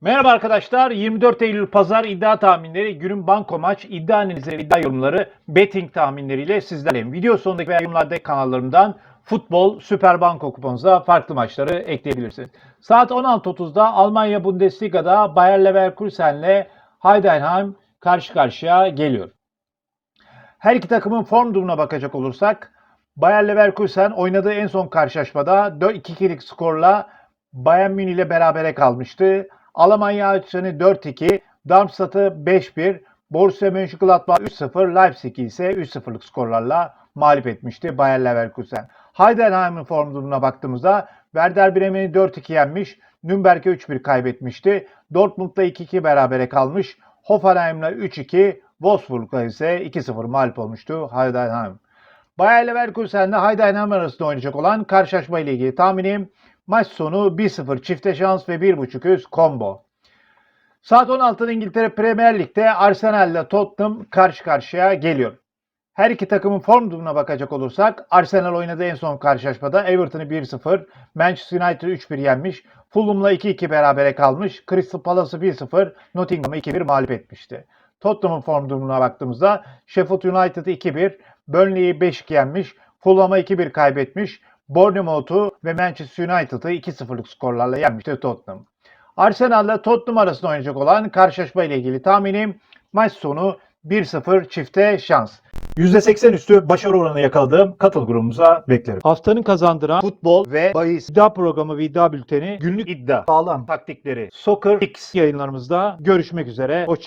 Merhaba arkadaşlar. 24 Eylül Pazar iddia tahminleri, günün banko maç, iddia analizleri, iddia yorumları, betting tahminleriyle sizlerleyim. Video sonundaki veya yorumlardaki kanallarımdan futbol, süper banko kuponunuza farklı maçları ekleyebilirsiniz. Saat 16.30'da Almanya Bundesliga'da Bayer Leverkusen'le Heidenheim karşı karşıya geliyor. Her iki takımın form durumuna bakacak olursak Bayer Leverkusen oynadığı en son karşılaşmada 2-2'lik skorla Bayern Münih ile berabere kalmıştı. Almanya açısını 4-2, Darmstadt'ı 5-1, Borussia Mönchengladbach 3-0, Leipzig'i ise 3-0'lık skorlarla mağlup etmişti Bayer Leverkusen. Heidenheim'in form durumuna baktığımızda Werder Bremen'i 4-2 yenmiş, Nürnberg'e 3-1 kaybetmişti. Dortmund'da 2-2 berabere kalmış, Hoffenheim'le 3-2, Wolfsburg'la ise 2-0 mağlup olmuştu Heidenheim. Bayer Leverkusen ile Heidenheim arasında oynayacak olan karşılaşma ile ilgili tahminim maç sonu 1-0 çifte şans ve 1.5 üst combo. Saat 16'da İngiltere Premier Lig'de Arsenal ile Tottenham karşı karşıya geliyor. Her iki takımın form durumuna bakacak olursak Arsenal oynadığı en son karşılaşmada Everton'ı 1-0, Manchester United'ı 3-1 yenmiş, Fulham'la 2-2 berabere kalmış, Crystal Palace'ı 1-0, Nottingham'ı 2-1 mağlup etmişti. Tottenham'ın form durumuna baktığımızda Sheffield United'ı 2-1, Burnley'i 5-2 yenmiş, Fulham'a 2-1 kaybetmiş, Bournemouth'u ve Manchester United'ı 2-0'lık skorlarla yenmişti Tottenham. Arsenal ile Tottenham arasında oynayacak olan karşılaşma ile ilgili tahminim maç sonu 1-0 çifte şans. %80 üstü başarı oranı yakaladığım katıl grubumuza beklerim. Haftanın kazandıran Futbol ve bahis iddia programı ve iddia bülteni günlük iddia sağlam taktikleri Soccer X yayınlarımızda görüşmek üzere. Hoşçakalın.